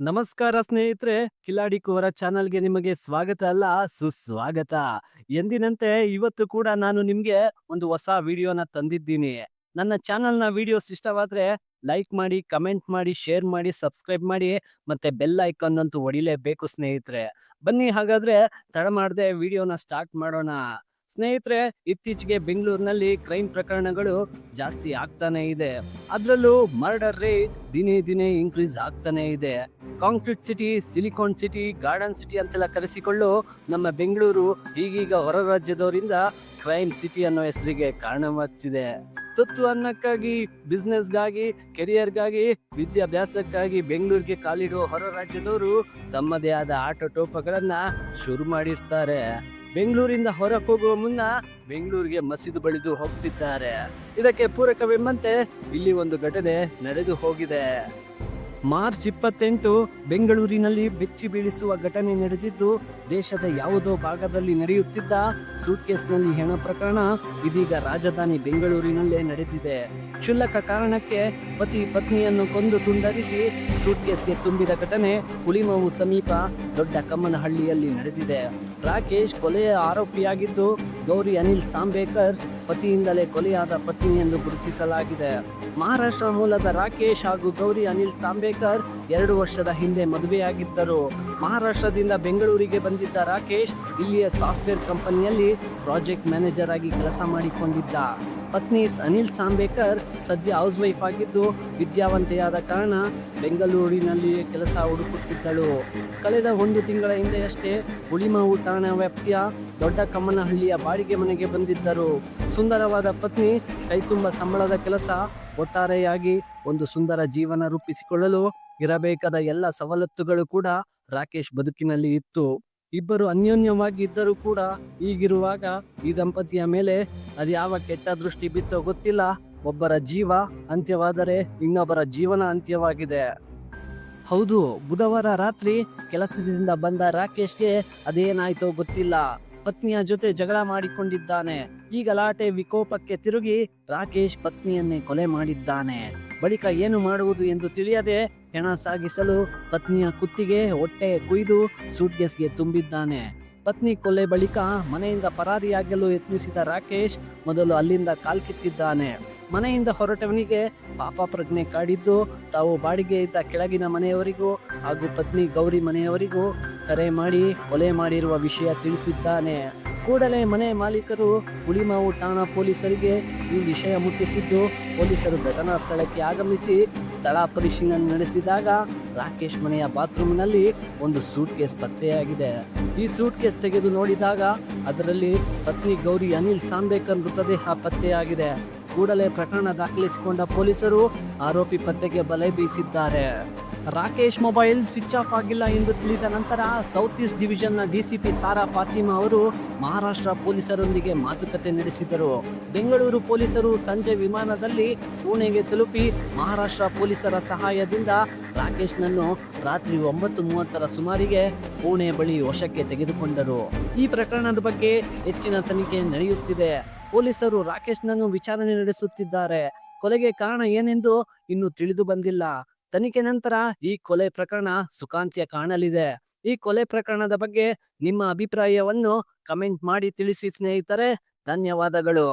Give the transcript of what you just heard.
ನಮಸ್ಕಾರ ಸ್ನೇಹಿತರೆ, ಕಿಲಾಡಿ ಕೋರ ಚಾನಲ್ಗೆ ನಿಮಗೆ ಸ್ವಾಗತ ಅಲ್ಲ, ಸುಸ್ವಾಗತ. ಎಂದಿನಂತೆ ಇವತ್ತು ಕೂಡ ನಾನು ನಿಮ್ಗೆ ಒಂದು ಹೊಸ ವಿಡಿಯೋನ ತಂದಿದ್ದೀನಿ. ನನ್ನ ಚಾನಲ್ನ ವಿಡಿಯೋಸ್ ಇಷ್ಟವಾದ್ರೆ ಲೈಕ್ ಮಾಡಿ, ಕಮೆಂಟ್ ಮಾಡಿ, ಶೇರ್ ಮಾಡಿ, ಸಬ್ಸ್ಕ್ರೈಬ್ ಮಾಡಿ ಮತ್ತೆ ಬೆಲ್ ಐಕಾನ್ ಅಂತೂ ಹೊಡಿಲೇಬೇಕು ಸ್ನೇಹಿತರೆ. ಬನ್ನಿ ಹಾಗಾದ್ರೆ ತಡ ಮಾಡದೆ ವಿಡಿಯೋನ ಸ್ಟಾರ್ಟ್ ಮಾಡೋಣ. ಸ್ನೇಹಿತರೆ, ಇತ್ತೀಚೆಗೆ ಬೆಂಗಳೂರಿನಲ್ಲಿ ಕ್ರೈಮ್ ಪ್ರಕರಣಗಳು ಜಾಸ್ತಿ ಆಗ್ತಾನೆ ಇದೆ. ಅದರಲ್ಲೂ ಮರ್ಡರ್ ರೇಟ್ ದಿನೇ ದಿನೇ ಇನ್ಕ್ರೀಸ್ ಆಗ್ತಾನೆ ಇದೆ. Concrete city, silicon city, garden city ಅಂತೆಲ್ಲ ಕರೆಸಿಕೊಳ್ಳು ನಮ್ಮ ಬೆಂಗಳೂರು ಈಗೀಗ ಹೊರ ರಾಜ್ಯದವರಿಂದ ಕ್ರೈಮ್ ಸಿಟಿ ಅನ್ನೋ ಹೆಸರಿಗೆ ಕಾರಣವಾಗ್ತಿದೆ. ತುತ್ತು ಅನ್ನಕ್ಕಾಗಿ ಬಿಸ್ನೆಸ್ಗಾಗಿ ಕೆರಿಯರ್ಗಾಗಿ ವಿದ್ಯಾಭ್ಯಾಸಕ್ಕಾಗಿ ಬೆಂಗಳೂರಿಗೆ ಕಾಲಿಡುವ ಹೊರ ರಾಜ್ಯದವರು ತಮ್ಮದೇ ಆದ ಆಟೋಟೋಪಗಳನ್ನ ಶುರು ಮಾಡಿರ್ತಾರೆ. ಬೆಂಗಳೂರಿಂದ ಹೊರಕೋಗುವ ಮುನ್ನ ಬೆಂಗಳೂರಿಗೆ ಮಸೀದು ಬಳಿದು ಹೋಗ್ತಿದ್ದಾರೆ. ಇದಕ್ಕೆ ಪೂರಕವೆಂಬಂತೆ ಇಲ್ಲಿ ಒಂದು ಘಟನೆ ನಡೆದು ಹೋಗಿದೆ. ಮಾರ್ಚ್ ಇಪ್ಪತ್ತೆಂಟು ಬೆಂಗಳೂರಿನಲ್ಲಿ ಬೆಚ್ಚಿ ಬೀಳಿಸುವ ಘಟನೆ ನಡೆದಿದ್ದು, ದೇಶದ ಯಾವುದೋ ಭಾಗದಲ್ಲಿ ನಡೆಯುತ್ತಿದ್ದ ಸೂಟ್ಕೇಸ್ನಲ್ಲಿ ಹೆಣ ಪ್ರಕರಣ ಇದೀಗ ರಾಜಧಾನಿ ಬೆಂಗಳೂರಿನಲ್ಲೇ ನಡೆದಿದೆ. ಕ್ಷುಲ್ಲಕ ಕಾರಣಕ್ಕೆ ಪತಿ ಪತ್ನಿಯನ್ನು ಕೊಂದು ತುಂಡರಿಸಿ ಸೂಟ್ಕೇಸ್ಗೆ ತುಂಬಿದ ಘಟನೆ ಹುಳಿಮವು ಸಮೀಪ ದೊಡ್ಡ ಕಮ್ಮನಹಳ್ಳಿಯಲ್ಲಿ ನಡೆದಿದೆ. ರಾಕೇಶ್ ಕೊಲೆಯ ಆರೋಪಿಯಾಗಿದ್ದು, ಗೌರಿ ಅನಿಲ್ ಸಾಂಬೇಕರ್ ಪತಿಯಿಂದಲೇ ಕೊಲೆಯಾದ ಪತ್ನಿ ಎಂದು ಗುರುತಿಸಲಾಗಿದೆ. ಮಹಾರಾಷ್ಟ್ರ ಮೂಲದ ರಾಕೇಶ್ ಹಾಗೂ ಗೌರಿ ಅನಿಲ್ ಸಾಂಬೇಕರ್ ಎರಡು ವರ್ಷದ ಹಿಂದೆ ಮದುವೆಯಾಗಿದ್ದರು. ಮಹಾರಾಷ್ಟ್ರದಿಂದ ಬೆಂಗಳೂರಿಗೆ ಬಂದಿದ್ದ ರಾಕೇಶ್ ಇಲ್ಲಿಯ ಸಾಫ್ಟ್ವೇರ್ ಕಂಪನಿಯಲ್ಲಿ ಪ್ರಾಜೆಕ್ಟ್ ಮ್ಯಾನೇಜರ್ ಆಗಿ ಕೆಲಸ ಮಾಡಿಕೊಂಡಿದ್ದ. ಪತ್ನಿ ಅನಿಲ್ ಸಾಂಬೇಕರ್ ಸದ್ಯ ಹೌಸ್ ವೈಫ್ ಆಗಿದ್ದು, ವಿದ್ಯಾವಂತೆಯಾದ ಕಾರಣ ಬೆಂಗಳೂರಿನಲ್ಲಿಯೇ ಕೆಲಸ ಹುಡುಕುತ್ತಿದ್ದಳು. ಕಳೆದ ಒಂದು ತಿಂಗಳ ಹಿಂದೆಯಷ್ಟೇ ಹುಳಿಮಾವು ಠಾಣಾ ವ್ಯಾಪ್ತಿಯ ದೊಡ್ಡ ಕಮ್ಮನಹಳ್ಳಿಯ ಬಾಡಿಗೆ ಮನೆಗೆ ಬಂದಿದ್ದರು. ಸುಂದರವಾದ ಪತ್ನಿ, ಕೈತುಂಬ ಸಂಬಳದ ಕೆಲಸ, ಒಟ್ಟಾರೆಯಾಗಿ ಒಂದು ಸುಂದರ ಜೀವನ ರೂಪಿಸಿಕೊಳ್ಳಲು ಇರಬೇಕಾದ ಎಲ್ಲ ಸವಲತ್ತುಗಳು ಕೂಡ ರಾಕೇಶ್ ಬದುಕಿನಲ್ಲಿ ಇತ್ತು. ಇಬ್ಬರು ಅನ್ಯೋನ್ಯವಾಗಿ ಇದ್ದರೂ ಕೂಡ ಈಗಿರುವಾಗ ಈ ದಂಪತಿಯ ಮೇಲೆ ಅದ್ಯಾವ ಕೆಟ್ಟ ದೃಷ್ಟಿ ಬಿತ್ತೋ ಗೊತ್ತಿಲ್ಲ. ಒಬ್ಬರ ಜೀವ ಅಂತ್ಯವಾದರೆ ಇನ್ನೊಬ್ಬರ ಜೀವನ ಅಂತ್ಯವಾಗಿದೆ. ಹೌದು, ಬುಧವಾರ ರಾತ್ರಿ ಕೆಲಸದಿಂದ ಬಂದ ರಾಕೇಶ್ಗೆ ಅದೇನಾಯ್ತೋ ಗೊತ್ತಿಲ್ಲ. ಪತ್ನಿಯ ಜೊತೆ ಜಗಳ ಮಾಡಿಕೊಂಡಿದ್ದಾನೆ. ಈ ಗಲಾಟೆ ವಿಕೋಪಕ್ಕೆ ತಿರುಗಿ ರಾಕೇಶ್ ಪತ್ನಿಯನ್ನೇ ಕೊಲೆ ಮಾಡಿದ್ದಾನೆ. ಬಳಿಕ ಏನು ಮಾಡುವುದು ಎಂದು ತಿಳಿಯದೆ ಹೆಣ ಸಾಗಿಸಲು ಪತ್ನಿಯ ಕುತ್ತಿಗೆ ಹೊಟ್ಟೆ ಕುಯ್ದು ಸೂಟ್ಗೇಸ್ಗೆ ತುಂಬಿದ್ದಾನೆ. ಪತ್ನಿ ಕೊಲೆ ಬಳಿಕ ಮನೆಯಿಂದ ಪರಾರಿಯಾಗಲು ಯತ್ನಿಸಿದ ರಾಕೇಶ್ ಮೊದಲು ಅಲ್ಲಿಂದ ಕಾಲ್ಕಿತ್ತಿದ್ದಾನೆ ಮನೆಯಿಂದ ಹೊರಟವನಿಗೆ ಪಾಪ ಪ್ರಜ್ಞೆ ಕಾಡಿದ್ದು ತಾವು ಬಾಡಿಗೆ ಇದ್ದ ಕೆಳಗಿನ ಮನೆಯವರಿಗೂ ಹಾಗೂ ಪತ್ನಿ ಗೌರಿ ಮನೆಯವರಿಗೂ ಕರೆ ಮಾಡಿ, ಕೊಲೆ ಮಾಡಿರುವ ವಿಷಯ ತಿಳಿಸಿದ್ದಾನೆ. ಕೂಡಲೇ ಮನೆ ಮಾಲೀಕರು ಹುಳಿಮಾವು ಠಾಣಾ ಪೊಲೀಸರಿಗೆ ಈ ವಿಷಯ ಮುಟ್ಟಿಸಿದ್ದು, ಪೊಲೀಸರು ಘಟನಾ ಸ್ಥಳಕ್ಕೆ ಆಗಮಿಸಿ ಸ್ಥಳ ಪರಿಶೀಲನೆ ನಡೆಸಿದಾಗ ರಾಕೇಶ್ ಮನೆಯ ಬಾತ್ರೂಮ್ನಲ್ಲಿ ಒಂದು ಸೂಟ್ ಕೇಸ್ ಪತ್ತೆಯಾಗಿದೆ. ಈ ಸೂಟ್ ಕೇಸ್ ತೆಗೆದು ನೋಡಿದಾಗ ಅದರಲ್ಲಿ ಪತ್ನಿ ಗೌರಿ ಅನಿಲ್ ಸಾಂಬೇಕರ್ ಮೃತದೇಹ ಪತ್ತೆಯಾಗಿದೆ. ಕೂಡಲೇ ಪ್ರಕರಣ ದಾಖಲಿಸಿಕೊಂಡ ಪೊಲೀಸರು ಆರೋಪಿ ಪತ್ತೆಗೆ ಬಲೆ ಬೀಸಿದ್ದಾರೆ. ರಾಕೇಶ್ ಮೊಬೈಲ್ ಸ್ವಿಚ್ ಆಫ್ ಆಗಿಲ್ಲ ಎಂದು ತಿಳಿದ ನಂತರ ಸೌತ್ ಈಸ್ಟ್ ಡಿವಿಷನ್ನ ಪಿ ಸಾರಾ ಫಾತಿಮಾ ಅವರು ಮಹಾರಾಷ್ಟ್ರ ಪೊಲೀಸರೊಂದಿಗೆ ಮಾತುಕತೆ ನಡೆಸಿದರು. ಬೆಂಗಳೂರು ಪೊಲೀಸರು ಸಂಜೆ ವಿಮಾನದಲ್ಲಿ ಪುಣೆಗೆ ತಲುಪಿ ಮಹಾರಾಷ್ಟ್ರ ಪೊಲೀಸರ ಸಹಾಯದಿಂದ ರಾಕೇಶ್ನನ್ನು ರಾತ್ರಿ ಒಂಬತ್ತು ಮೂವತ್ತರ ಸುಮಾರಿಗೆ ಪುಣೆ ಬಳಿ ವಶಕ್ಕೆ ತೆಗೆದುಕೊಂಡರು. ಈ ಪ್ರಕರಣದ ಬಗ್ಗೆ ಹೆಚ್ಚಿನ ತನಿಖೆ ನಡೆಯುತ್ತಿದೆ. ಪೊಲೀಸರು ರಾಕೇಶ್ನನ್ನು ವಿಚಾರಣೆ ನಡೆಸುತ್ತಿದ್ದಾರೆ. ಕೊಲೆಗೆ ಕಾರಣ ಏನೆಂದು ಇನ್ನೂ ತಿಳಿದು ಬಂದಿಲ್ಲ. ತನಿಖೆ ನಂತರ ಈ ಕೊಲೆ ಪ್ರಕರಣ ಸುಖಾಂತ್ಯ ಕಾಣಲಿದೆ. ಈ ಕೊಲೆ ಪ್ರಕರಣದ ಬಗ್ಗೆ ನಿಮ್ಮ ಅಭಿಪ್ರಾಯವನ್ನು ಕಮೆಂಟ್ ಮಾಡಿ ತಿಳಿಸಿ ಸ್ನೇಹಿತರೆ, ಧನ್ಯವಾದಗಳು.